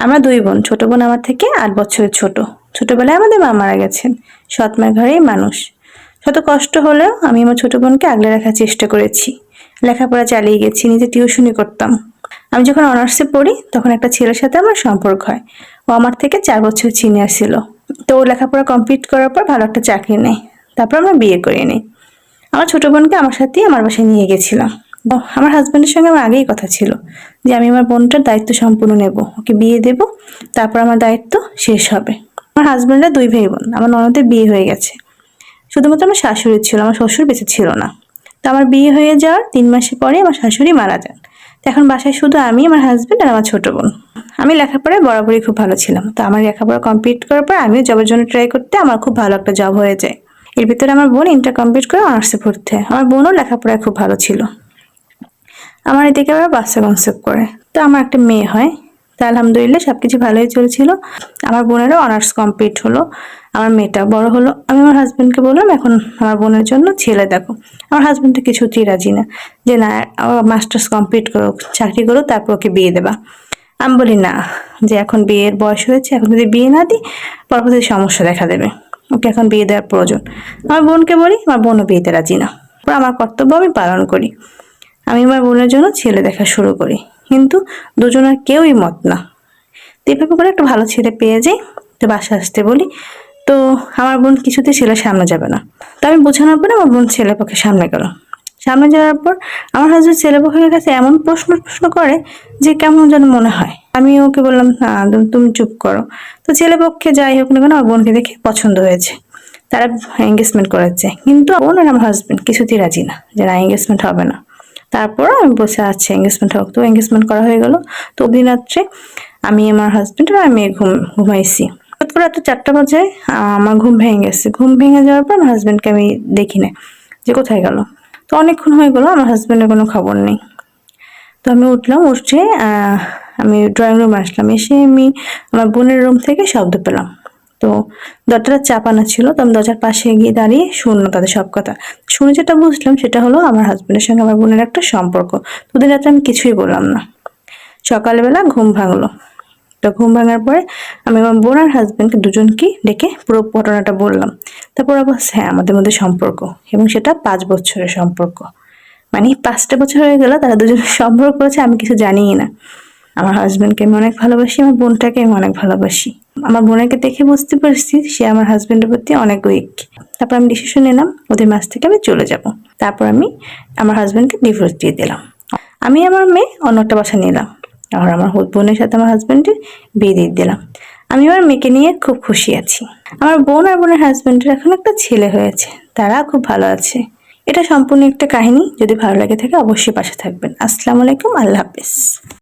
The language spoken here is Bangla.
আমরা দুই বোন, ছোট বোন আমার থেকে আট বছরের ছোট। ছোটবেলায় আমাদের মা মারা গেছেন। সৎ মায়ের ঘরেই মানুষ। শত কষ্ট হলেও আমি আমার ছোট বোনকে আগলে রাখার চেষ্টা করেছি। লেখাপড়া চালিয়ে গেছি, নিজে টিউশনি করতাম। আমি যখন অনার্সে পড়ি, তখন একটা ছেলের সাথে আমার সম্পর্ক হয়। ও আমার থেকে চার বছর সিনিয়র ছিল। তো ও লেখাপড়া কমপ্লিট করার পর ভালো একটা চাকরি নেয়। তারপর আমরা বিয়ে করে নিই। আমার ছোট বোনকে আমার সাথেই আমার বাসায় নিয়ে গেছিলাম। আমার হাজব্যান্ডের সঙ্গে আমার আগেই কথা ছিল যে আমি আমার বোনটার দায়িত্ব সম্পূর্ণ নেব। ওকে বিয়ে দেব, তারপর আমার দায়িত্ব শেষ হবে। আমার হাজব্যান্ডরা দুই ভাই বোন, আমার ননদের বিয়ে হয়ে গেছে। শুধুমাত্র আমার শাশুড়ি ছিল, আমার শ্বশুর বেঁচে ছিল না। তো আমার বিয়ে হয়ে যাওয়ার তিন মাসের পরে আমার শাশুড়ি মারা যান। তো এখন বাসায় শুধু আমি, আমার হাজব্যান্ড আর আমার ছোট বোন। আমি লেখাপড়ায় বরাবরই খুব ভালো ছিলাম। তো আমার লেখাপড়া কমপ্লিট করার পর আমিও জবের জন্য ট্রাই করতে আমার খুব ভালো একটা জব হয়ে যায়। এর ভিতরে আমার বোন ইন্টার কমপ্লিট করে অনার্সে পড়তে। আমার বোনও লেখাপড়ায় খুব ভালো ছিল। আমার এদিকে আবার বাচ্চা কনসেপ্ট করে। তো আমার একটা মেয়ে হয়। তা আলহামদুলিল্লাহ সব কিছু ভালোই চলছিল। আমার বোনেরও অনার্স কমপ্লিট হলো। আমার মেয়েটা বড় হলো। আমি আমার হাজব্যান্ডকে বললাম, এখন আমার বোনের জন্য ছেলে দেখো। আমার হাজব্যান্ড তো কিছুতেই রাজি না। যে না আমার মাস্টার্স কমপ্লিট করুক, চাকরি করুক, তারপর ওকে বিয়ে দেবা। আমি বলি, না, যে এখন বিয়ের বয়স হয়েছে, এখন যদি বিয়ে না দিই পরবর্তী সমস্যা দেখা দেবে। ওকে এখন বিয়ে দেওয়ার প্রয়োজন। আমার বোনকে বলি, আমার বোনও বিয়েতে রাজি না। আমার কর্তব্য আমি পালন করি। আমি আমার বোনের জন্য ছেলে দেখা শুরু করি। কিন্তু দুজনের কেউই মত না। এভাবে করে একটা ভালো ছেলে পেয়ে যাই, তো বাসা আসতে বলি, তো আমার বোন কিছুতে ছেলে সামনে যাবে না। তো আমি বোঝানোর পরে আমার বোন ছেলে পক্ষে সামনে গেল। সামনে যাওয়ার পর আমার হাজবেন্ড ছেলে পক্ষের কাছে এমন প্রশ্ন প্রশ্ন করে যে কেমন যেন মনে হয়। আমি ওকে বললাম, না, তুমি- চুপ করো। তো ছেলে পক্ষে যাই হোক না কেন আমার বোনকে দেখে পছন্দ হয়েছে। তারা এঙ্গেজমেন্ট করাচ্ছে। কিন্তু বোন আর আমার হাজবেন্ড কিছুতেই রাজি না যে না এঙ্গেজমেন্ট হবে না। তারপর আমি বসে আছি এঙ্গেজমেন্ট হোক তো এঙ্গেজমেন্ট করা হয়ে গেল। তো দিন রাত্রে আমি আমার হাজব্যান্ড আর আমি ঘুম, ঘুমাইছি। হঠাৎ করে রাত্রে চারটা বাজে আমার ঘুম ভেঙে গেছে। ঘুম ভেঙে যাওয়ার পর আমার হাজবেন্ডকে আমি দেখি না যে কোথায় গেল। তো অনেকক্ষণ হয়ে গেলো, আমার হাজব্যান্ডের কোনো খবর নেই। তো আমি উঠলাম, উঠে আমি ড্রয়িং রুমে আসলাম। এসে আমি আমার বোনের রুম থেকে শব্দ পেলাম। তো দরজাটা চাপানো ছিল, তো আমি দরজার পাশে গিয়ে দাঁড়িয়ে শুনলো তাদের সব কথা। শুনে যেটা বুঝলাম সেটা হলো আমার হাজব্যান্ডের সঙ্গে আমার বোনের একটা সম্পর্ক। তোদের রাতে আমি কিছুই বললাম না। সকালবেলা ঘুম ভাঙলো। তো ঘুম ভাঙার পরে আমি আমার বোন আর হাজবেন্ডকে দুজনকে ডেকে পুরো ঘটনাটা বললাম। তারপর আবার হ্যাঁ আমাদের মধ্যে সম্পর্ক এবং সেটা পাঁচ বছরের সম্পর্ক। মানে পাঁচটা বছর হয়ে গেল, তারা দুজন সম্পর্ক করেছে আমি কিছু জানিই না। আমার হাজবেন্ডকে আমি অনেক ভালোবাসি, আমার বোনটাকে আমি অনেক ভালোবাসি। আমার বোনকে দেখে বুঝতে পারছি সে আমার হাজবেন্ডের প্রতি অনেক উইক তারপর আমি ডিসিশন নিলাম, ওদের মাছ থেকে আমি চলে যাব। তারপর আমি আমার হাজবেন্ডকে ডিভোর্স দিয়ে দিলাম। আমি আমার মেয়ে অন্য একটা বাসা নিলাম। আর আমার বোনের সাথে আমার হাজবেন্ডের বিয়ে দিয়ে দিলাম। আমি আমার মেয়েকে নিয়ে খুব খুশি আছি। আমার বোন আর বোনের হাজবেন্ডের এখন একটা ছেলে হয়েছে। তারা খুব ভালো আছে। এটা সম্পূর্ণ একটা কাহিনী। যদি ভালো লাগে থাকে অবশ্যই পাশে থাকবেন। আসসালামু আলাইকুম। আল্লাহ হাফেজ।